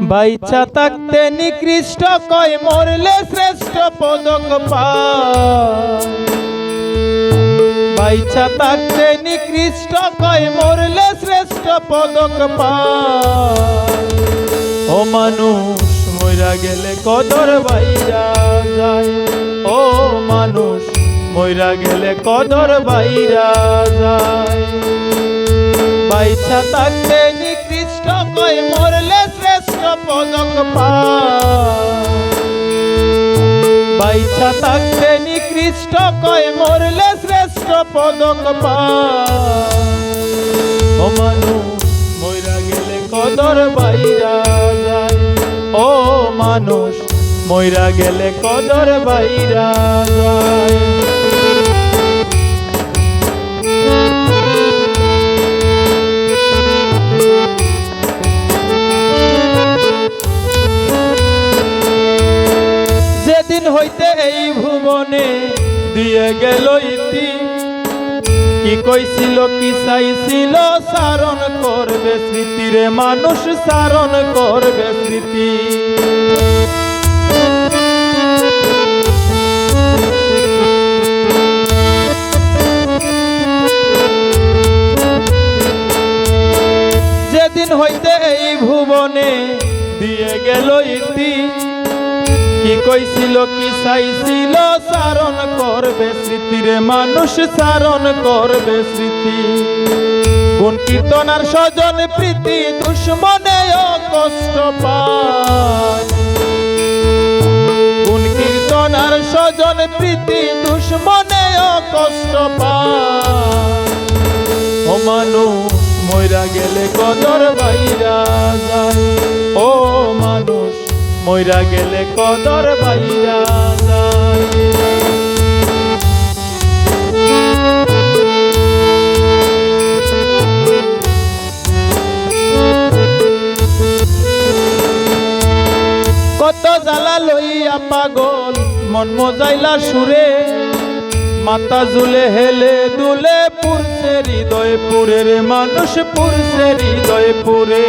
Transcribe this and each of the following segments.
বাইচা থাকতে নিকৃষ্ট কয়, মরলে শ্রেষ্ঠ পদক বাইচা থাকতে নিকৃষ্ট কয়, মরলে শ্রেষ্ঠ পদক ও মানুষ, মইরা গেলে কদর বাইরা যায়। ও মানুষ, মইরা গেলে কদর বাইরা যায়। বাইচা থাকতে নিকৃষ্ট কয়, মরলে পদক বাইচা থাকতে নিকৃষ্ট কয়, মরলে শ্রেষ্ঠ পদক মানুষ, মইরা গেলে কদর বাইরা যায়। ও মানুষ, মইরা গেলে কদর বাইরা যায়। যেদিন হইতে এই ভুবনে দিয়ে গেল ইতি। কি কইছিল, কি চাইছিল সারণ করবে স্মৃতিরে মানুষ সারণ করবে স্মৃতি। যেদিন হইতে এই ভুবনে দিয়ে গেল ইতি কি কইছিল, কি চাইছিল সারণ করবে স্মৃতিরে মানুষ সারণ করবে স্মৃতি। কোন কীর্তনার স্বজন প্রীতি দুশ্মনেও কষ্ট পায়। কোন কীর্তনার স্বজন প্রীতি দুশ্মনেও কষ্ট পায়। ও মানুষ মইরা গেলে কদর বাইরা যায়। মইরা গেলে কদর বাইরা কত জ্বালা লইয়া পাগল, মন মজাইলা সুরে। মাতা জুলে হেলে দুলে পুরছে হৃদয় পুরে মানুষ পুরছে হৃদয় পুরে।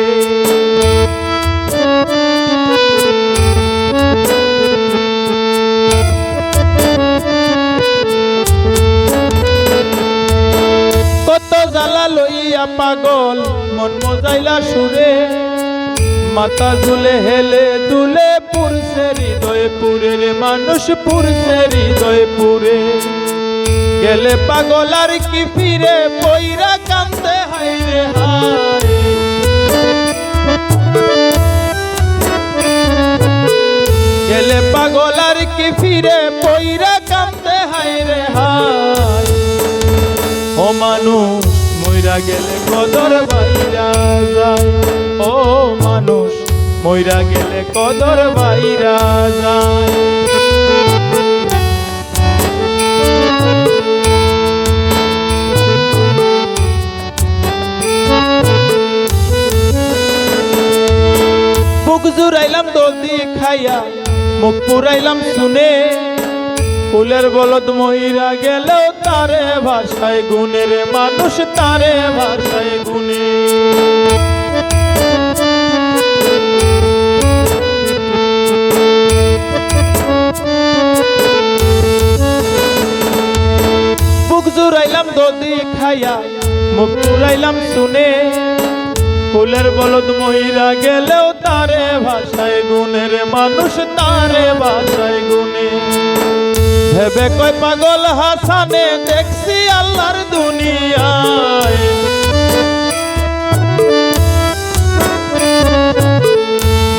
জ্বালা লইয়া পাগল, মন মজাইলা সুরে। মাথা ঝুলে হেলে দুলে পুরছে হৃদয় পুরে রে, মানুষ পুরছে হৃদয় পুরে। গেলে পাগল আর কি ফিরে, পইরা কান্দে হাই রে গেলে পাগল আর কি ফিরে, পইরা কান্দে হাই রে হায়। ও মানুষ মইরা গেলে কদর বাইরা যায়। ও মানুষ, মইরা গেলে কদর বাইরা যায়। বুক জুড়াইলাম দলদি খাইয়া, মুখ পুরাইলাম শুনে। ফুলের বলদ মহিরা গেলেও তারে ভাষায় গুণের মানুষ, তারে ভাষায় গুণে। বুক জুড়াইলাম খাইয়া, মুখ পুরাইলাম শুনে। ফুলের বলদ মহিরা গেলেও তারে ভাষায় গুণের মানুষ, তারে ভাষায় গুণে। ভেবে কয় পাগল হাসানে, দেখছি আল্লাহর দুনিয়ায়।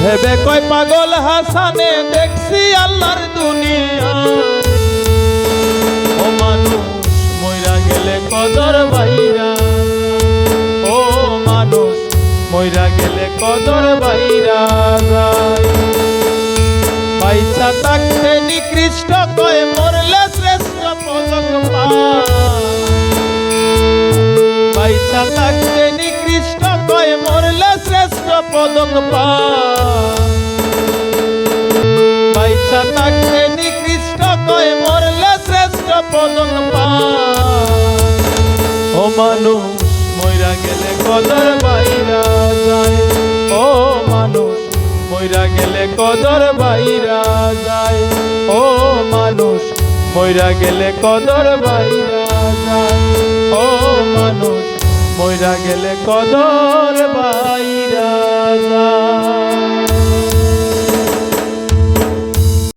ভেবে কয় পাগল হাসানে, দেখছি আল্লাহর দুনিয়ায়। ও মানুষ, মইরা গেলে কদর বাইরা ও মানুষ, মইরা গেলে কদর বাইরা যায়। পয়সা থাকতে নিকৃষ্ট কয় মরলে শ্রেষ্ঠ পদক পয়সা থাকতে নিকৃষ্ট কয় মরলে শ্রেষ্ঠ পদক পয়সা থাকতে নিকৃষ্ট কয় মরলে শ্রেষ্ঠ পদক ও মানুষ, মইরা গেলে কদর বাইরা মইরা গেলে কদর বাইরা যায়। ও মানুষ, মইরা গেলে কদর বাইরা যায়। ও মানুষ, মইরা গেলে কদর বাইরা